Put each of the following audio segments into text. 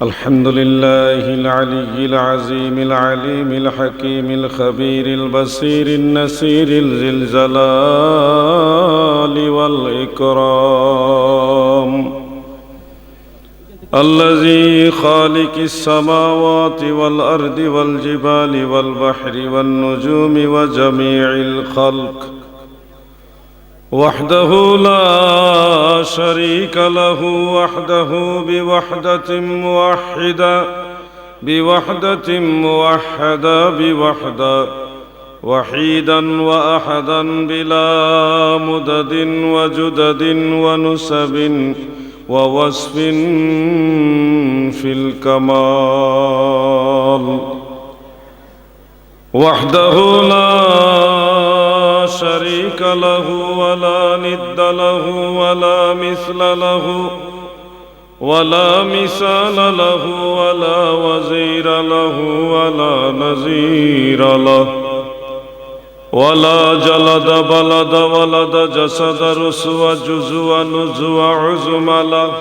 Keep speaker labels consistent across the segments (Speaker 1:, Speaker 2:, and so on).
Speaker 1: الحمد لله العلي العظيم العليم الحكيم الخبير البصير النسير ذي الجلال والإكرام. الذي خالق السماوات والأرض والجبال والبحر والنجوم وجميع الخلق. وحده لا شريك له وحده بوحدة موحدة بوحدة موحدة بوحدة وحيدا وأحدا بلا مدد وجدد ونسب ووصف في الكمال. وحده لا شريك له ولا ند له ولا مثل له ولا مثال له ولا وزير له ولا نزير له ولا جلد بلد ولد جسد رسو جزو نزو عزم له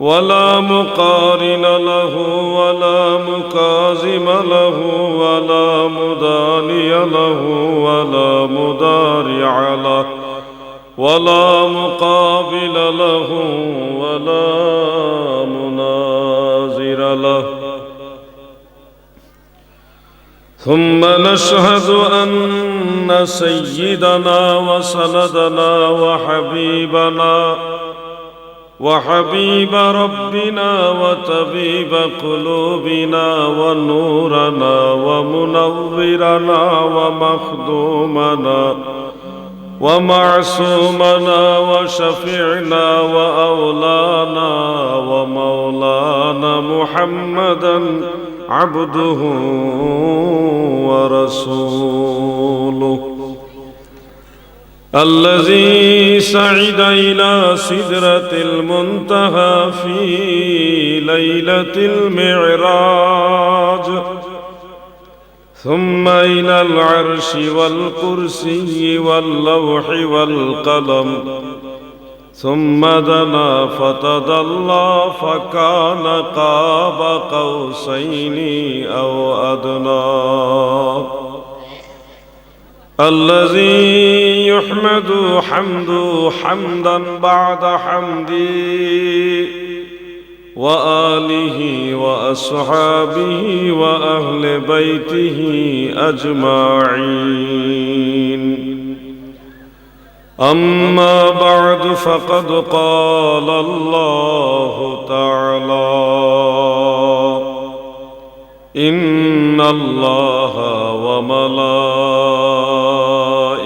Speaker 1: ولا مقارن له ولا مكازم له ولا مداني له ولا مدارع له ولا مقابل له ولا مناظر له. ثم نشهد أن سيدنا وسندنا وحبيبنا وحبيب ربنا وطبيب قلوبنا ونورنا ومنورنا ومخدومنا ومعصومنا وشفيعنا وأولانا ومولانا محمدا عبده ورسوله. الذي سعد إلى سدرة المنتهى في ليلة المعراج ثم إلى العرش والكرسي واللوح والقلم ثم دنا فتدلى فكان قاب قوسين أو أدنى. الذي يحمد حمد حمدا بعد حمدي وآله وأصحابه وأهل بيته أجمعين. أما بعد فقد قال الله تعالى إن الله وملائكته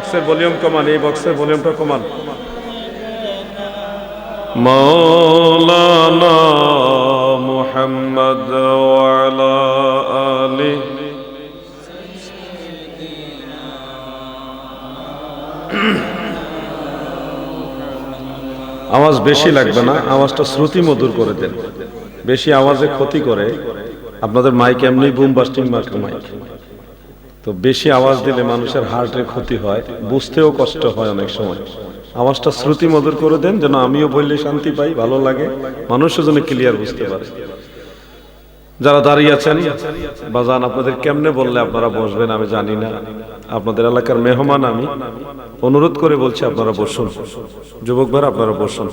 Speaker 1: বক্সের ভলিউম কমান এই বক্সের ভলিউমটা কমান। মৌলানা মোহাম্মদ ওয়ালা আওয়াজ বেশি লাগবে না আওয়াজটা শ্রুতি মধুর করে দেন। বেশি আওয়াজে ক্ষতি করে। আপনাদের মাইক এমনি বুম বাস্টিং মাইক তো বেশি আওয়াজ দিলে মানুষের হার্টের ক্ষতি হয়, বুঝতেও কষ্ট হয় অনেক সময়। আওয়াজটা শ্রুতি মধুর করে দেন, যেন আমিও বললে শান্তি পাই, ভালো লাগে, মানুষও যেন ক্লিয়ার বুঝতে পারে। যারা দাঁড়িয়ে আছেন, বাজান, আপনাদের কেমনে বললে আপনারা বসবেন আমি জানি না। আপনাদের এলাকার মেহমান আমি। অনুরোধ করে বলছি আপনারা বসুন। যুবক ভাই আপনারা বসুন।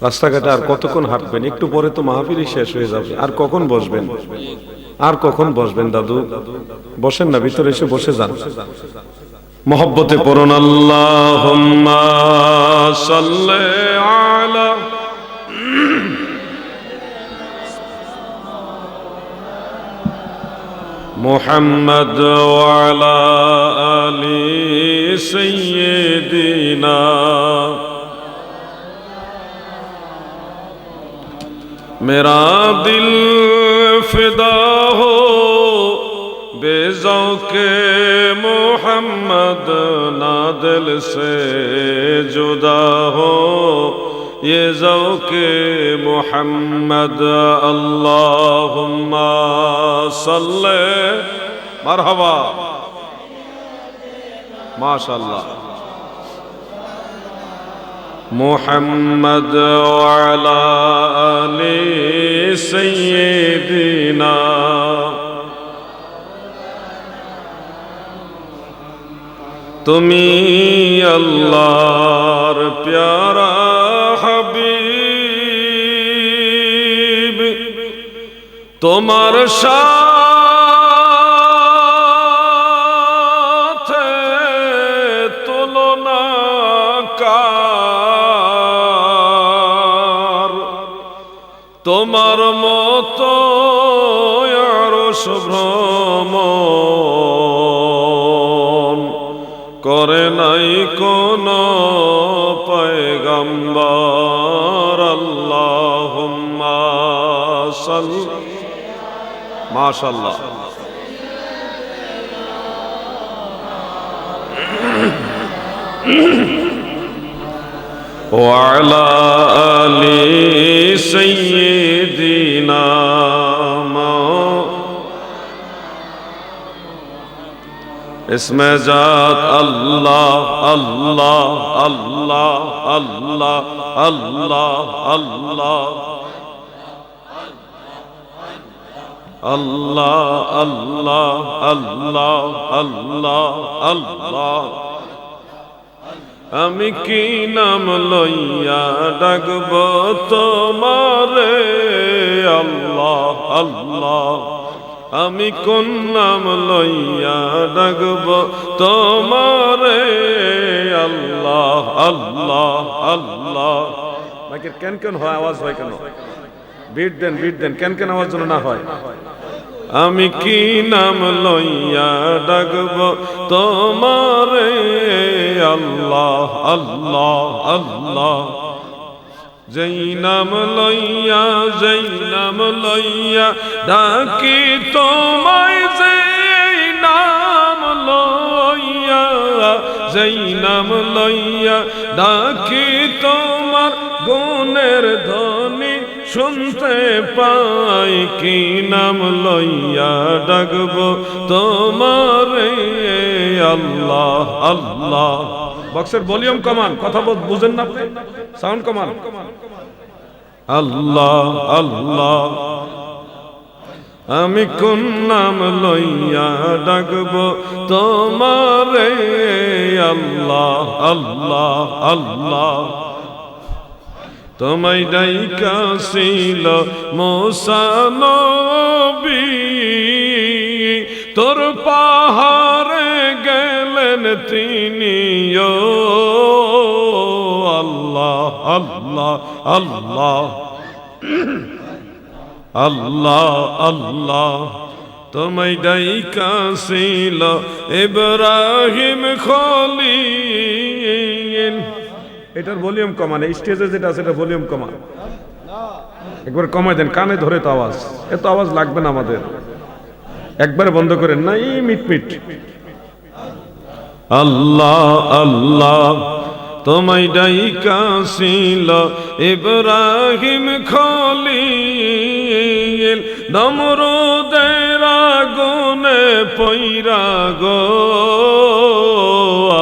Speaker 1: রাস্তাঘাটে আর কতক্ষণ হাঁটবেন? একটু পরে তো মাহফিলই শেষ হয়ে যাবে। আর কখন বসবেন? আর কখন বসবেন, দাদু? বসেন না, ভিতরে এসে বসে যান। মোহব্বতে পড়ুন আল্লাহ আলা আলি وعلى মেরা দিল فدا ہو بے ذوق محمد نادل سے جدا ہو۔ یہ ذوق محمد، اللہم صلی۔ مرحبا۔ ماشاءاللہ۔ محمد وعلى آل سيدنا তুমি আল্লাহর প্যারা হাবিব তোমার সাথে তোমার মতো আরো ভ্রমণ করে নাই কোন পয়গম্বর আল্লাহুম্মা সাল মাশাআল্লাহ وعلى آل سيدنا اسم ذات الله الله الله الله الله الله الله الله الله الله الله আমি কি নাম লইয়া ডাকব তোমারে আল্লাহ আল্লাহ আমি কোন নাম লইয়া ডাকব? তোমারে আল্লাহ আল্লাহ আল্লাহ। মাইকের কেন কেন হয়, আওয়াজ হয় কেন? বিট দেন বিট দেন, কেন কেন আওয়াজ যেন না হয়? আমি কি নাম লইয়া ডাকব? তোমারে আল্লাহ আল্লাহ আল্লাহ। যেই নাম লইয়া যেই নাম লইয়া, ডাকি তোমায় যেই নাম লইয়া। যেই নাম লইয়া, ডাকি তোমার গুণের ধ্বনি শুনতে পাই। কি নাম লইয়া ডাকব তোমারে? আল্লাহ আল্লাহ। বক্সের ভলিউম কমান, কথা বুঝেন না আপনি? সাউন্ড কমান। আল্লাহ আল্লাহ, আমি কোন নাম লইয়া ডাকব? তোমারে আল্লাহ আল্লাহ আল্লাহ। তোমায় ডাইকাছিল মোসানবী তোর পাহাড়ে তিনি আল্লাহ আল্লাহ আল্লাহ। আল্লাহ আল্লাহ, তোমায় ডাইকাছিল ইব্রাহিম খলিল। এটার ভলিউম কমান, এই স্টেজে যেটা আছে এটা ভলিউম কমান। একবার কমাই দেন, কানে ধরে তো আওয়াজ। এত আওয়াজ লাগবে না আমাদের। একবার বন্ধ করেন না এই মিট মিট আল্লাহ আল্লাহ, তোমায় ডাইকাছিল ইব্রাহিম খলিল। নমরুদের আগুনে পৈরা গো।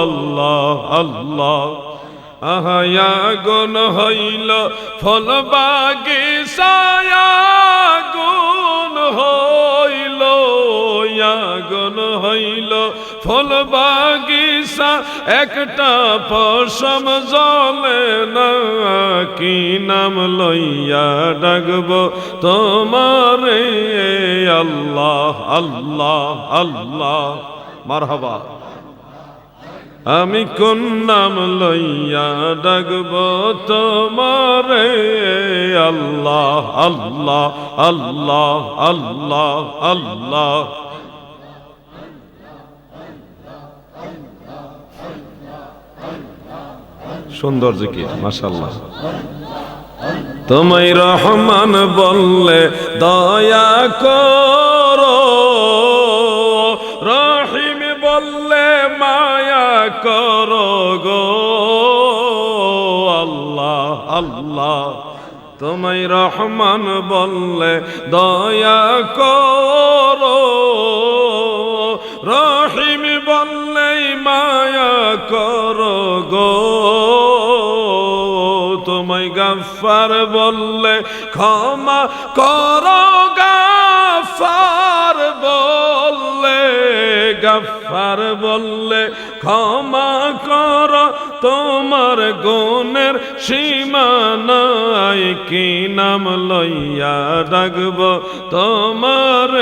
Speaker 1: আল্লাহ আল্লাহ আহায়া গুন হইল ফল বাগিসায়া গুন হইল আগুন হইল ফল বাগিসা একটা পশম জলে না, কি নাম লইয়া ডাকব? তোমারে আল্লাহ আল্লাহ আল্লাহ। মারহাবা। আমি কোন নাম লইয়া ডাকব? তোমারে আল্লাহ আল্লাহ আল্লাহ আল্লাহ আল্লাহ। সুন্দর জিকির মাশাল্লাহ তোমায় রহমান বললে দয়া করো, রহিম বললে মায়া করো গো। আল্লাহ আল্লাহ, তোমায় রহমান বললে দয়া করো, রহিম বললে মায়া করো গো। গাফার বললে ক্ষমা করো, গাফার বললে গাফার বললে ক্ষমা কর। তোমার গুণের সীমানায় কি নাম লইয়া ডাকব? তোমার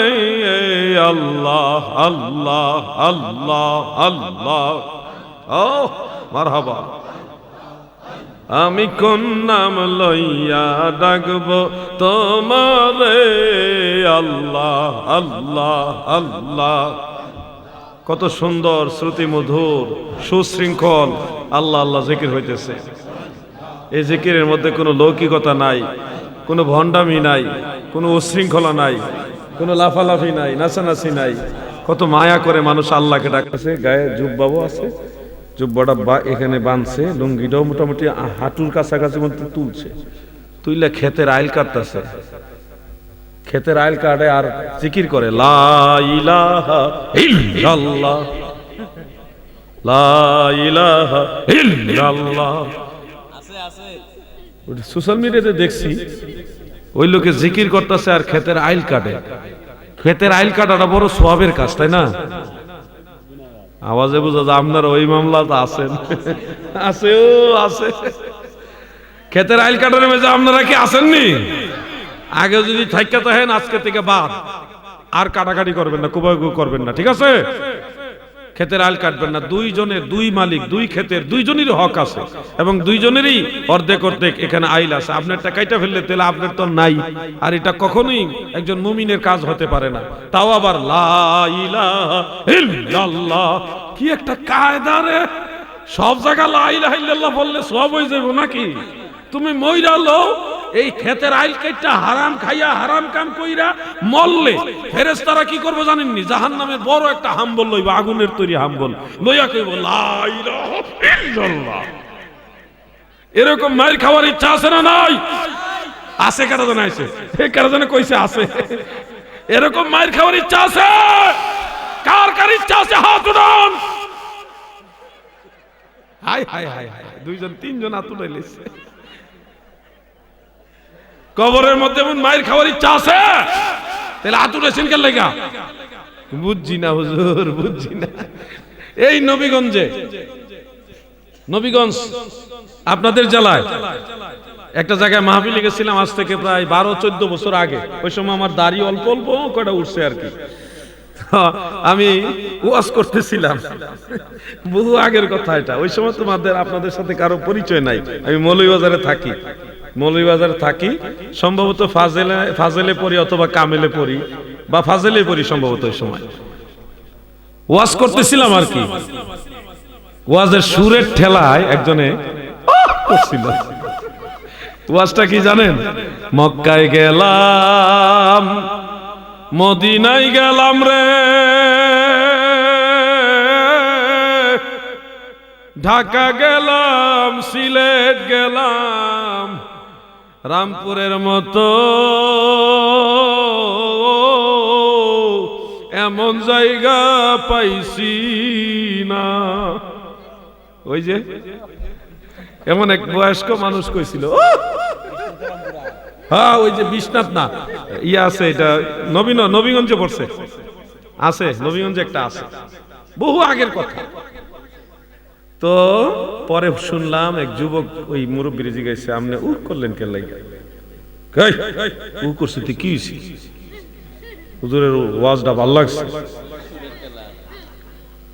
Speaker 1: আল্লাহ আল্লাহ আল্লাহ আল্লাহ। ও, মারহাবা। আমি কোন নাম লইয়া ডাকব? তোমারে আল্লাহ আল্লাহ আল্লাহ। কত সুন্দর শ্রুতি মধুর, সুশৃঙ্খল আল্লাহ আল্লাহ জিকির হইতেছে। এই জিকিরের মধ্যে কোনো লৌকিকতা নাই, কোনো ভণ্ডামি নাই, কোনো উশৃঙ্খলা নাই, কোনো লাফালাফি নাই, নাচানাচি নাই। কত মায়া করে মানুষ আল্লাহকে ডাকতেছে, গায়ে জুব্বাবু আছে জুব্বাটা বা এখানে বাঁধছে, লুঙ্গিটাও মোটামুটি হাঁটুর কাছাকাছি মধ্যে তুলছে। তুইলে ক্ষেতের আইল কাটতেছে। ক্ষেতের আইল কাটে আর জিকির করে সোশ্যাল মিডিয়াতে দেখছি, ওই লোকে জিকির করতেছে আর ক্ষেতের আইল কাটে। ক্ষেতের আইল কাটাটা বড় সোয়াবের কাজ, তাই না? আওয়াজে বোঝা যায় আপনার ওই মামলা তো আছেন। আছে ও আছে। ক্ষেতের আইল কাটার মেজে আপনারা কি আসেননি আগে যদি থাকতে থাকেন, আজকে থেকে বাদ। আর কাটাকাটি করবেন না কুবাকু করবেন না, ঠিক আছে? ক্ষেতের আইল কাটবেন না। দুইজনের দুই মালিক, দুই ক্ষেতের দুইজনেরই হক আছে এবং দুইজনেরই অর্ধেক অর্ধেক এখানে আইল আছে। আপনারটা কাইটা ফেললে তাহলে আপনার তো নাই। আর এটা কখনোই একজন মুমিনের কাজ হতে পারে না। তাও আবার লা কি একটা কায়দা রে। সব জায়গা লা ইলাহা বললে সব হয়ে যাবে নাকি? তুমি মইরা লও এই ক্ষেতের আইল কাইটা হারাম খাইয়া হারাম কাম কইরা মরলে ফেরেশতারা কি করবে জানেননি? জাহান্নামের বড় একটা হাম্বল লইবা, আগুনের তৈরি হাম্বল। লইয়া কইব এরকম মাইর খাওয়ার ইচ্ছা আছে না নাই? আছে কারা জানা আছে? এ কারা জানা কইছে আছে? এরকম মাইর খাওয়ার ইচ্ছা আছে? কার কার ইচ্ছা আছে? হাত উঠান। হাই হাই হাই হাই, দুইজন, তিনজন হাত উঠাইলেছে। কবরের মধ্যে এমন মায়ের খাওয়ার ইচ্ছা আছে? তাহলে হাত উঠেছেন কেন লেগা? বুঝছি না হুজুর, বুঝছি না। এই নবীগঞ্জে, নবীগঞ্জ, আপনাদের জেলায় একটা জায়গায় মাহফিলে গেছিলাম আজ থেকে প্রায় বারো, চোদ্দ বছর আগে। ওই সময় আমার দাড়ি অল্প অল্প কয়টা উঠছে আর কি। আমি ওয়াজ করতেছিলাম। বহু আগের কথা এটা। ওই সময় তোমাদের, আপনাদের সাথে কারও পরিচয় নাই। আমি মৌলভীবাজারে থাকি। মৌলভীবাজারে থাকি, সম্ভবত ফাজেলে ফাজেলে পড়ি অথবা কামেলে পড়ি, বা ফাজেলে পড়ি সম্ভবত ওই সময়। ওয়াজ করতেছিলাম আর কি। ওয়াজের সুরের ঠেলায় একজনে করছিল। ওয়াজটা কি জানেন? মক্কায় গেলাম, মদিনায় গেলাম রে। ঢাকা গেলাম, সিলেট গেলাম রামপুরের মতো। এমন জায়গা পাইছি না। ওই যে, এমন এক বয়স্ক মানুষ কইছিল! হ্যাঁ ওই যে বিশ্বনাথ না ইয়ে আছে এটা, নবীন নবীগঞ্জে পড়ছে। আছে, নবীগঞ্জে একটা আছে। বহু আগের কথা। তো পরে শুনলাম এক যুবক ওই মুরব্বীর জিজ্ঞাসা আপনি উ করলেন কেন লাগে উ করছে তুই কি হইছে? হুজুরের ওয়াজটা ভালো লাগছে।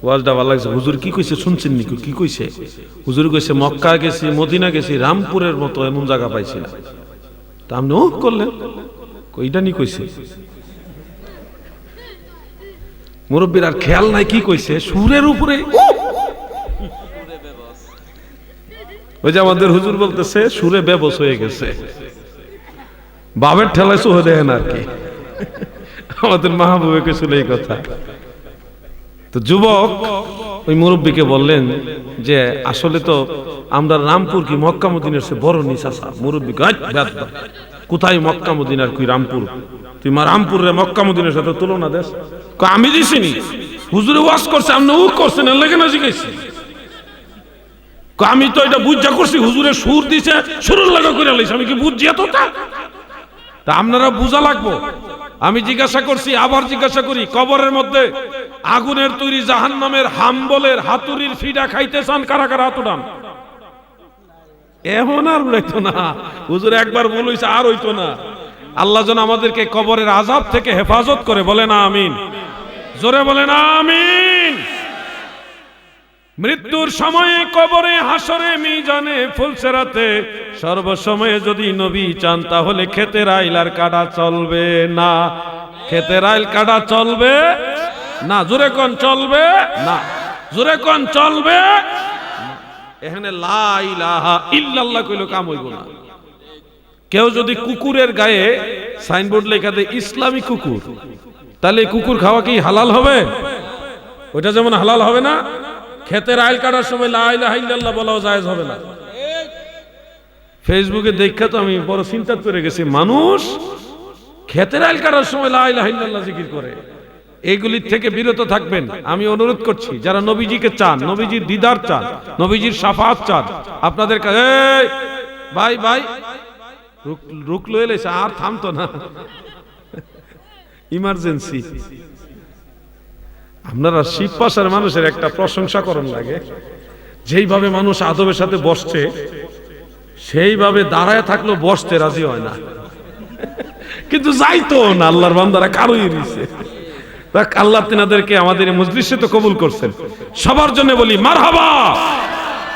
Speaker 1: ওয়াজটা ভালো লাগছে। হুজুর কি কইছে শুনছেন নি কি? কইছে? হুজুর কইছে, মক্কা গেছি, মদিনা গেছি, রামপুরের মতো এমন জায়গা পাইছি না তা আপনি ও করলেন। কইটা নি কইছে? মুরব্বীর আর খেয়াল নাই কি কইছে? সুরের উপরে উহ! ওই যে আমাদের হুজুর বলতেছে সুরে বেবস হয়ে গেছে। বাবের ঠেলায় সুহ দেখেন আর কি। আমাদের মাহবুবে ছিল এই কথা। তো যুবক ওই মুরব্বীকে বললেন যে আসলে তো আমরা রামপুর কি মক্কা মদিনের সে বড় নিশাসা মুরব্বী কয়, "আই, ব্যাত দাও। কোথায় মক্কা মদিনার কি রামপুর? তুই মা রামপুর রে মক্কা মদিনের সাথে তুলনা দেশ। আমি দিছিনি হুজুরে ওয়াশ করছে আপনি উ করছেন এর লেগে না শিখাইছি কয়, আমি তো এটা বুঝা করছি, হুজুরে সুর দিছে, সুরের লাগা করে লাইছি। আমি কি বুঝছি এতটা? তা আপনারা বুঝা লাগবো। আমি জিজ্ঞাসা করছি, আবার জিজ্ঞাসা করি, কবরের মধ্যে আগুনের তৈরি জাহান নামের হাম্বলের হাতুরির ফিডা খাইতে চান কারা কারা হাত উঠান এমন আর উড়াইতো না। হুজুর একবার বলেছে আর হইতো না। আল্লাহ যেন আমাদেরকে কবরের আজাব থেকে হেফাজত করে বলে না আমিন। জোরে বলে না আমিন। মৃত্যুর সময়ে কবরে হাসরে মিজানে, ফুলসেরাতে, সর্বসময়ে যদি নবী চান, তাহলে খেতের আইল আর কাটা চলবে না। খেতের আইল কাটা চলবে না। জোরে কোন চলবে না। জোরে কোন চলবে এখানে লা ইলাহা ইল্লাল্লাহ কইলো কাম হইব না। কেউ যদি কুকুরের গায়ে সাইনবোর্ড লেখা দেয়, ইসলামী কুকুর তাহলে কুকুর খাওয়া কি হালাল হবে? ওইটা যেমন হালাল হবে না ক্ষেতের আইল কাটার সময় লা ইলাহা বলাও জায়েজ হবে না। ফেসবুকে দেখা তো আমি বড় চিন্তা করে গেছি, মানুষ ক্ষেতের আইল কাটার সময় লা ইলাহা ইল্লাল্লাহ জিকির করে। এইগুলির থেকে বিরত থাকবেন। আমি অনুরোধ করছি, যারা নবীজিকে চান, নবীজির দিদার চান, নবীজির সাফাত চান, আপনাদের কাছে ভাই ভাই, রুক রুকলো এলেছে, আর থামতো না। ইমার্জেন্সি। আপনারা শিব পাশার মানুষের একটা প্রশংসা করণ লাগে। যেইভাবে মানুষ আদবের সাথে বসছে সেইভাবে দাঁড়ায় থাকলেও বসতে রাজি হয় না। কিন্তু যাইতো না আল্লাহর বান্দারা কারোই দেখ, আল্লাহ তিনাদেরকে আমাদের মজলিসে তো কবুল করছেন। সবার জন্য বলি মারহাবা!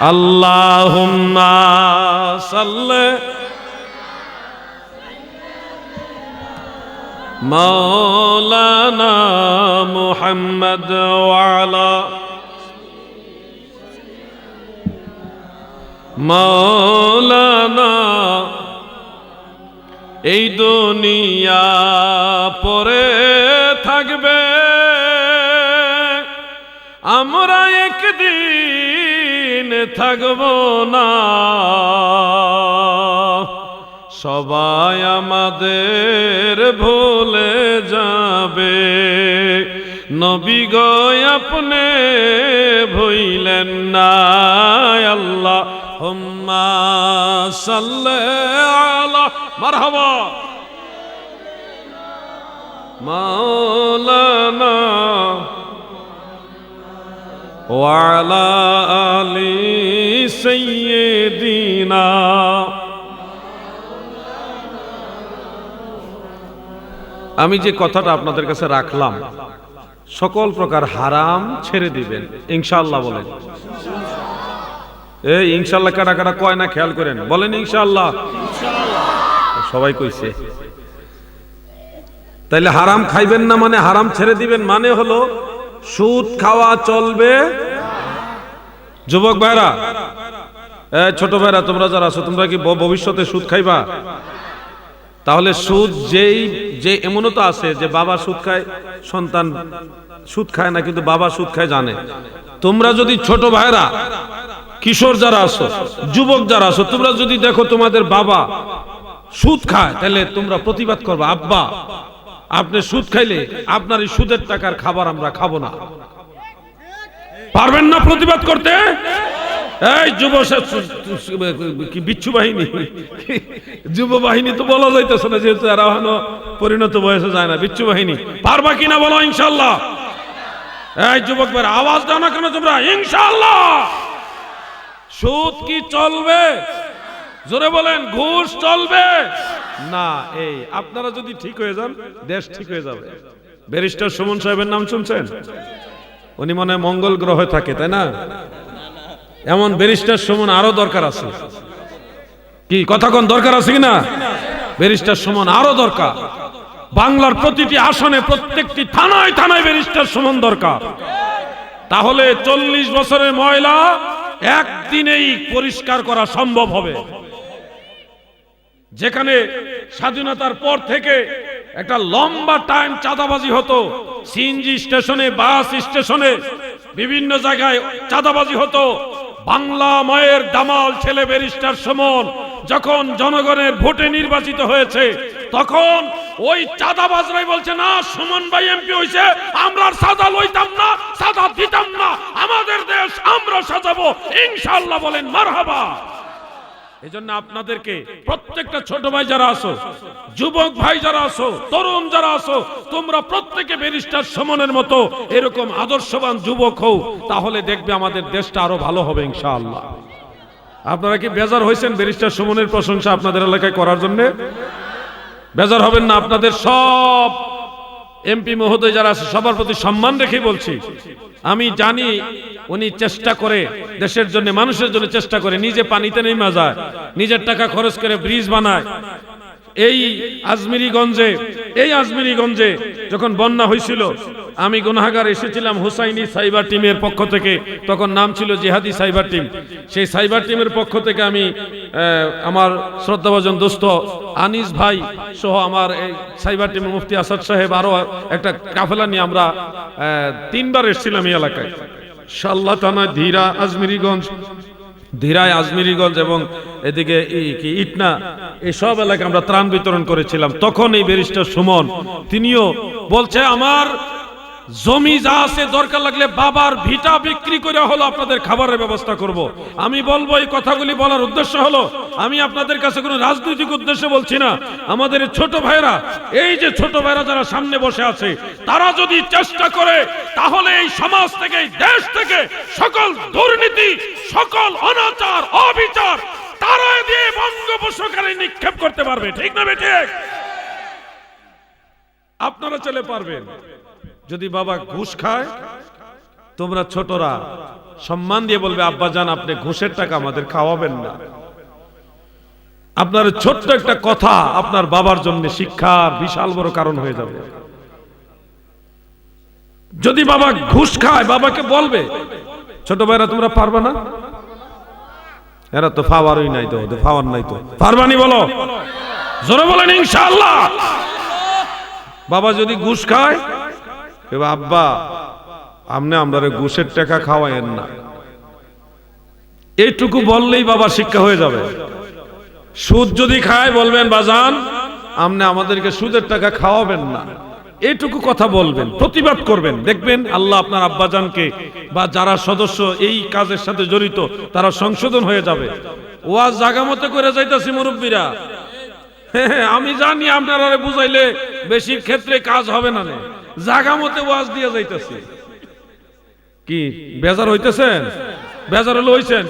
Speaker 1: আল্লাহুম্মা সাল্লি مولانا محمد وعلى مولانا এই দুনিয়া পরে থাকবে আমরা একদিন থাকব না সবাই আমাদের ভুলে যাবে। নবী গয় আপনি ভইলেন না, আল্লাহ। হুম্মা সাল্লে আলা মারহাবা। মাওলানা ওয়ালা আলি সাইয়্যিদিনা। আমি যে কথাটা আপনাদের কাছে রাখলাম, সকল প্রকার হারাম ছেড়ে দিবেন ইনশাল্লাহ বলেন। এই, ইনশাআল্লাহ কাটা কাটা কয় না খেয়াল করেন? বলেন ইনশাল্লাহ সবাই কইছে। তাইলে হারাম খাইবেন না মানে হারাম ছেড়ে দিবেন মানে হলো, সুদ খাওয়া চলবে। যুবক ভাইরা ছোট ভাইরা, তোমরা যারা আছো, তোমরা কি ভবিষ্যতে সুদ খাইবা? তাহলে সুদ যেই যে এমনও তো আছে যে বাবা সুদ খায়, সন্তান সুদ খায় না, কিন্তু বাবা সুদ খায় জানে। তোমরা যদি ছোট ভাইরা কিশোর যারা আছো, যুবক যারা আছো, তোমরা যদি দেখো তোমাদের বাবা সুদ খায়, তাহলে তোমরা প্রতিবাদ করবা, আব্বা, আপনি সুদ খাইলে আপনার এই সুদের টাকার খাবার আমরা খাব না। পারবেন না প্রতিবাদ করতে? এই, যুব কি বিচ্ছু বাহিনী? যুব বাহিনী তো বলা যাইতেছে না, যেহেতু এরা এখনও পরিণত বয়সে যায় না। বিচ্ছু বাহিনী, পারবা কিনা বলো ইনশাল্লাহ এই, যুবক ভাইরা, আওয়াজ দাও না কেন তোমরা? ইনশাল্লাহ সুদ কি চলবে? জোরে বলেন, ঘুষ চলবে? না, এই, আপনারা যদি ঠিক হয়ে যান, দেশ ঠিক হয়ে যাবে। ব্যারিস্টার সুমন সাহেবের নাম শুনছেন? উনি মনে মঙ্গল গ্রহে থাকে, তাই না? এমন ব্যারিস্টার সুমন আরও দরকার আছে। কি, কথা কোন দরকার আছে কিনা? ব্যারিস্টার সুমন আরও দরকার। বাংলার প্রতিটি আসনে, প্রত্যেকটি থানায় থানায় ব্যারিস্টার সুমন দরকার। তাহলে চল্লিশ বছরের ময়লা একদিনেই পরিষ্কার করা সম্ভব হবে।
Speaker 2: যেখানে স্বাধীনতার পর থেকে একটা লম্বা টাইম চাঁদাবাজি হতো, সিএনজি স্টেশনে, বাস স্টেশনে, বিভিন্ন জায়গায় চাঁদাবাজি হতো বাংলা মায়ের দামাল ছেলে ব্যারিস্টার সমন যখন জনগণের ভোটে নির্বাচিত হয়েছে, তখন ওই চাঁদা বাজরাই বলছে, না, সুমন ভাই এমপি হয়েছে আমরা সাদা লইতাম না সাদা দিতাম না, আমাদের দেশ আমরা সাজাবো ইনশাল্লাহ বলেন, মারহাবা। এই জন্য আপনাদেরকে প্রত্যেকটা ছোট ভাই যারা আসো যুবক ভাই যারা আসো তরুণ যারা আসো তোমরা প্রত্যেকে ব্যারিস্টার সমনের মতো এরকম আদর্শবান যুবক হও, তাহলে দেখবে আমাদের দেশটা আরও ভালো হবে ইনশাআল্লাহ। আপনারা কি বেজার হয়েছেন ব্যারিস্টার সুমনের প্রশংসা আপনাদের এলাকায় করার জন্য? বেজার হবেন না, আপনাদের সব এমপি মহোদয় যারা সবার প্রতি সম্মান রেখে বলছি। আমি জানি উনি চেষ্টা করে দেশের জন্য, মানুষের জন্য চেষ্টা করে, নিজে পানিতে নেমে যায়, নিজের টাকা খরচ করে ব্রিজ বানায়। এই আজমিরিগঞ্জে এই আজমিরিগঞ্জে যখন বন্যা হয়েছিল আমি গুনাহাগার এসেছিলাম হুসাইনি সাইবার টিমের পক্ষ থেকে। তখন নাম ছিল জেহাদি সাইবার টিম। সেই সাইবার টিমের পক্ষ থেকে আমি আমার শ্রদ্ধাভাজন দোস্ত আনিস ভাই সহ আমার এই সাইবার টিমের মুফতি আসাদ সাহেব আরও একটা কাফেলা নিয়ে আমরা তিনবার এসেছিলাম এই এলাকায়। শাল্লা থানা, ধীরা, আজমিরিগঞ্জ, ধীরায় আজমিরিগঞ্জ এবং এদিকে ইটনা, এসব এলাকায় আমরা ত্রাণ বিতরণ করেছিলাম। তখন এই ব্যারিস্টার সুমন, তিনিও বলছে, আমার জমি যা আছে দরকার লাগলে বাবার ভিটা বিক্রি করে হলো আপনাদের খাবারের ব্যবস্থা করব। আমি বলব এই কথাগুলি বলার উদ্দেশ্য হলো, আমি আপনাদের কাছে কোনো রাজনৈতিক উদ্দেশ্যে বলছি না। আমাদের ছোট ভাইরা এই যে ছোট ভাইরা যারা সামনে বসে আছে, তারা যদি চেষ্টা করে, তাহলে এই সমাজ থেকে, এই দেশ থেকে সকল দুর্নীতি, সকল অনাচার, অবিচার তারা দিয়ে বঙ্গোপসাগরে নিক্ষেপ করতে পারবে। ঠিক না বেঠিক আপনারা চলে পারবেন। যদি বাবা ঘুষ খায়, তোমরা ছোটরা সম্মান দিয়ে বলবে, আব্বা জান আপনি ঘুষের টাকা আমাদের খাওয়াবেন না। আপনার ছোট্ট একটা কথা আপনার বাবার জন্য শিক্ষার বিশাল বড় কারণ হয়ে যাবে। যদি বাবা ঘুষ খায়, বাবাকে বলবে, ছোট ভাইরা, তোমরা পারবে না? এরা তো ফাওয়ারই নাই তো ফাওয়ার নাই তো। পারবানি বলো। জোরে বলেন, ইনশাআল্লাহ। বাবা যদি ঘুষ খায় এবার আব্বা আমনে আমরা ঘুষের টাকা খাওয়ায়েন না। এইটুকু বললেই বাবা শিক্ষা হয়ে যাবে। সুদ যদি খায় বলবেন বাজান আমনে আমাদেরকে সুদের টাকা খাওয়াবেন না। এইটুকু কথা বলবেন প্রতিবাদ করবেন। দেখবেন আল্লাহ আপনার আব্বাজানকে বা যারা সদস্য এই কাজের সাথে জড়িত তারা সংশোধন হয়ে যাবে। ওয়াজ জাগা মতো করে যাইতাছি মুরব্বীরা। হ্যাঁ, আমি জানি আপনারা বুঝাইলে বেশি ক্ষেত্রে কাজ হবে নে। জাগা মতে ওয়াজ দিয়ে যাইতেছে। কি বেজার হইতেছেন? বেজার হলে হইছেন?